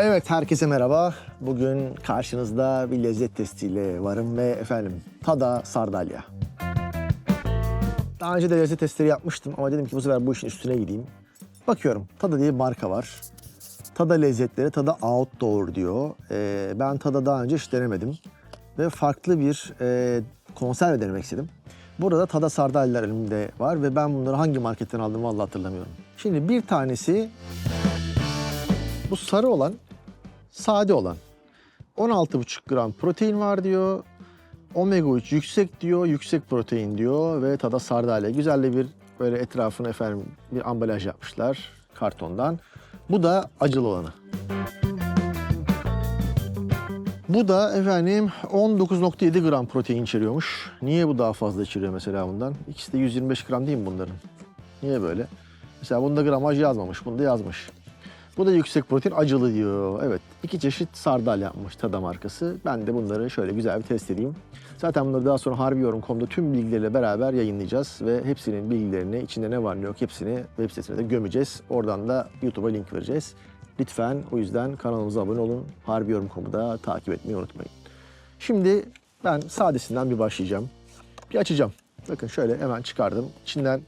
Evet herkese merhaba. Bugün karşınızda bir lezzet testiyle varım ve efendim Tada Sardalya. Daha önce de lezzet testleri yapmıştım ama dedim ki bu sefer bu işin üstüne gideyim. Bakıyorum Tada diye bir marka var. Tada lezzetleri Tada Outdoor diyor. Ee, ben Tada daha önce hiç denemedim. Ve farklı bir e, konserve denemek istedim. Burada Tada Sardalyalar elimde var ve ben bunları hangi marketten aldım vallahi hatırlamıyorum. Şimdi bir tanesi bu sarı olan sade olan. 16,5 gram protein var diyor. Omega 3 yüksek diyor, yüksek protein diyor ve tada sardalya. Güzel bir böyle etrafını efendim bir ambalaj yapmışlar kartondan. Bu da acılı olanı. Bu da efendim 19.7 gram protein içeriyormuş. Niye bu daha fazla içeriyor mesela bundan? İkisi de 125 gram değil mi bunların? Niye böyle? Mesela bunda gramaj yazmamış, bunda yazmış. Bu da yüksek protein acılı diyor. Evet iki çeşit sardalya yapmış Tada markası. Ben de bunları şöyle güzel bir test edeyim. Zaten bunları daha sonra harbiyorum.com'da tüm bilgileriyle beraber yayınlayacağız. Ve hepsinin bilgilerini, içinde ne var ne yok hepsini web sitesine de gömeceğiz. Oradan da YouTube'a link vereceğiz. Lütfen o yüzden kanalımıza abone olun. Harbiyorum.com'u da takip etmeyi unutmayın. Şimdi ben sadesinden bir başlayacağım. Bir açacağım. Bakın şöyle hemen çıkardım. İçinden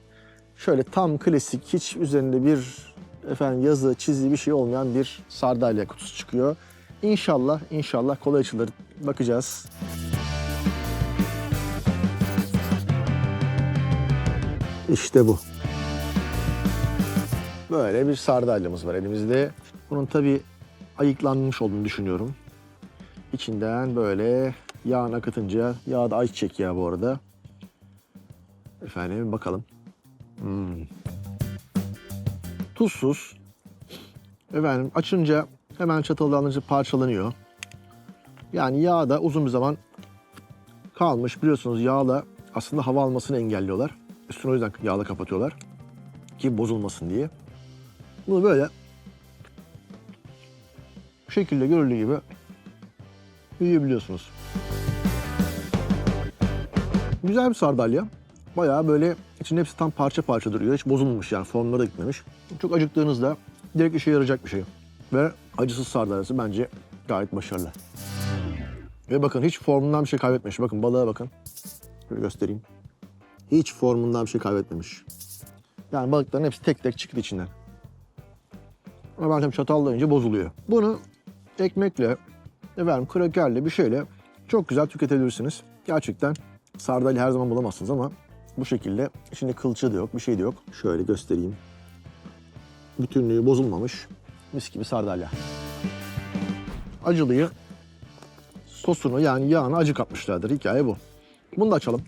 şöyle tam klasik hiç üzerinde bir efendim yazı, çizi bir şey olmayan bir sardalya kutusu çıkıyor. İnşallah, inşallah kolay açılır. Bakacağız. İşte bu. Böyle bir sardalyamız var elimizde. Bunun tabii ayıklanmış olduğunu düşünüyorum. İçinden böyle yağını akıtınca, yağ da ayçiçek yağı bu arada. Efendim bakalım. Hmm. Tuzsuz. Efendim açınca hemen çatalla parçalanıyor. Yani yağ da uzun bir zaman kalmış. Biliyorsunuz yağla aslında hava almasını engelliyorlar. Üstünü o yüzden yağla kapatıyorlar. Ki bozulmasın diye. Bunu böyle bu şekilde görüldüğü gibi yiyebiliyorsunuz. Güzel bir sardalya. Bayağı böyle içinde hepsi tam parça parça duruyor. Hiç bozulmamış yani formları da gitmemiş. Çok acıktığınızda direkt işe yarayacak bir şey. Ve acısız sardalyası bence gayet başarılı. Ve bakın hiç formundan bir şey kaybetmemiş. Bakın balığa bakın. Şöyle göstereyim. Hiç formundan bir şey kaybetmemiş. Yani balıkların hepsi tek tek çıktı içinden. Ama ben tabii çatallayınca bozuluyor. Bunu ekmekle, efendim krakerle bir şeyle çok güzel tüketebilirsiniz. Gerçekten sardalya her zaman bulamazsınız ama bu şekilde içinde kılçığı da yok, bir şey de yok. Şöyle göstereyim. Bütünlüğü bozulmamış. Mis gibi sardalya. Acılıyı sosunu yani yağını acı katmışlardır. Hikaye bu. Bunu da açalım.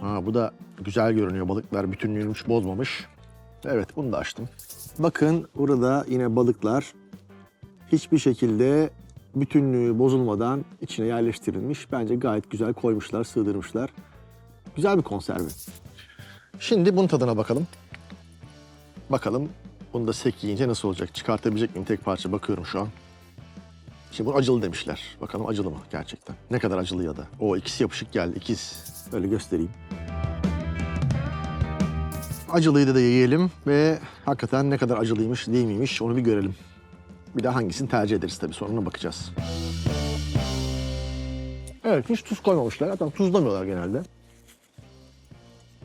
Ha, bu da güzel görünüyor. Balıklar bütünlüğünü bozmamış. Evet bunu da açtım. Bakın burada yine balıklar hiçbir şekilde bütünlüğü bozulmadan içine yerleştirilmiş. Bence gayet güzel koymuşlar, sığdırmışlar. Güzel bir konserve. Şimdi bunun tadına bakalım. Bakalım bunu da sek yiyince nasıl olacak? Çıkartabilecek miyim tek parça? Bakıyorum şu an. Şimdi bu acılı demişler. Bakalım acılı mı gerçekten? Ne kadar acılı ya da. O ikisi yapışık geldi. ikiz. Öyle göstereyim. Acılıyı da yiyelim ve hakikaten ne kadar acılıymış değil miymiş onu bir görelim. Bir de hangisini tercih ederiz tabii sonra ona bakacağız. Evet hiç tuz koymamışlar. Zaten tuzlamıyorlar genelde.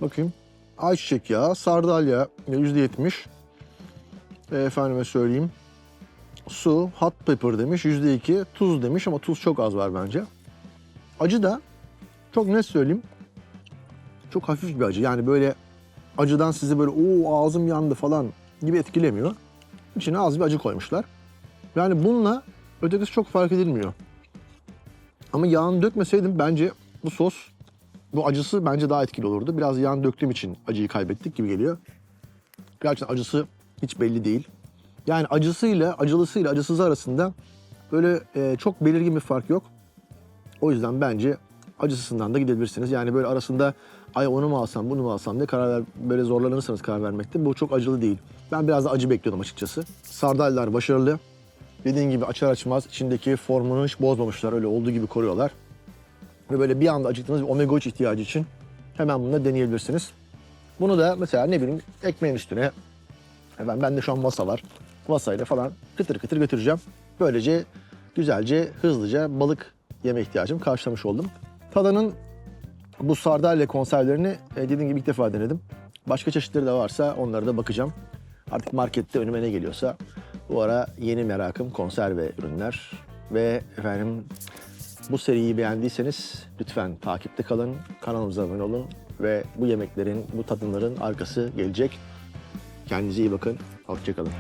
Bakayım. Ayçiçek yağı, sardalya yüzde yetmiş. Efendime söyleyeyim. Su, hot pepper demiş yüzde iki. Tuz demiş ama tuz çok az var bence. Acı da çok net söyleyeyim. Çok hafif bir acı. Yani böyle acıdan sizi böyle o ağzım yandı falan gibi etkilemiyor. İçine az bir acı koymuşlar. Yani bununla ötekisi çok fark edilmiyor. Ama yağını dökmeseydim bence bu sos, bu acısı bence daha etkili olurdu. Biraz yağını döktüğüm için acıyı kaybettik gibi geliyor. Gerçekten acısı hiç belli değil. Yani acısıyla, acılısıyla acısız arasında böyle e, çok belirgin bir fark yok. O yüzden bence acısından da gidebilirsiniz. Yani böyle arasında ay onu mu alsam bunu mu alsam diye karar ver, böyle zorlanırsanız karar vermekte. Bu çok acılı değil. Ben biraz da acı bekliyordum açıkçası. Sardalyalar başarılı. Dediğim gibi açar açmaz içindeki formunu hiç bozmamışlar. Öyle olduğu gibi koruyorlar. Ve böyle bir anda acıktığınız bir omega 3 ihtiyacı için hemen bunu da deneyebilirsiniz. Bunu da mesela ne bileyim ekmeğin üstüne Ben, ben de şu an masa var. Masayla falan kıtır kıtır götüreceğim. Böylece güzelce, hızlıca balık yeme ihtiyacımı karşılamış oldum. Tada'nın bu sardalya konservlerini e, dediğim gibi ilk defa denedim. Başka çeşitleri de varsa onlara da bakacağım. Artık markette önüme ne geliyorsa. Bu ara yeni merakım konserve ürünler. Ve efendim bu seriyi beğendiyseniz lütfen takipte kalın, kanalımıza abone olun ve bu yemeklerin, bu tadımların arkası gelecek. Kendinize iyi bakın, hoşçakalın.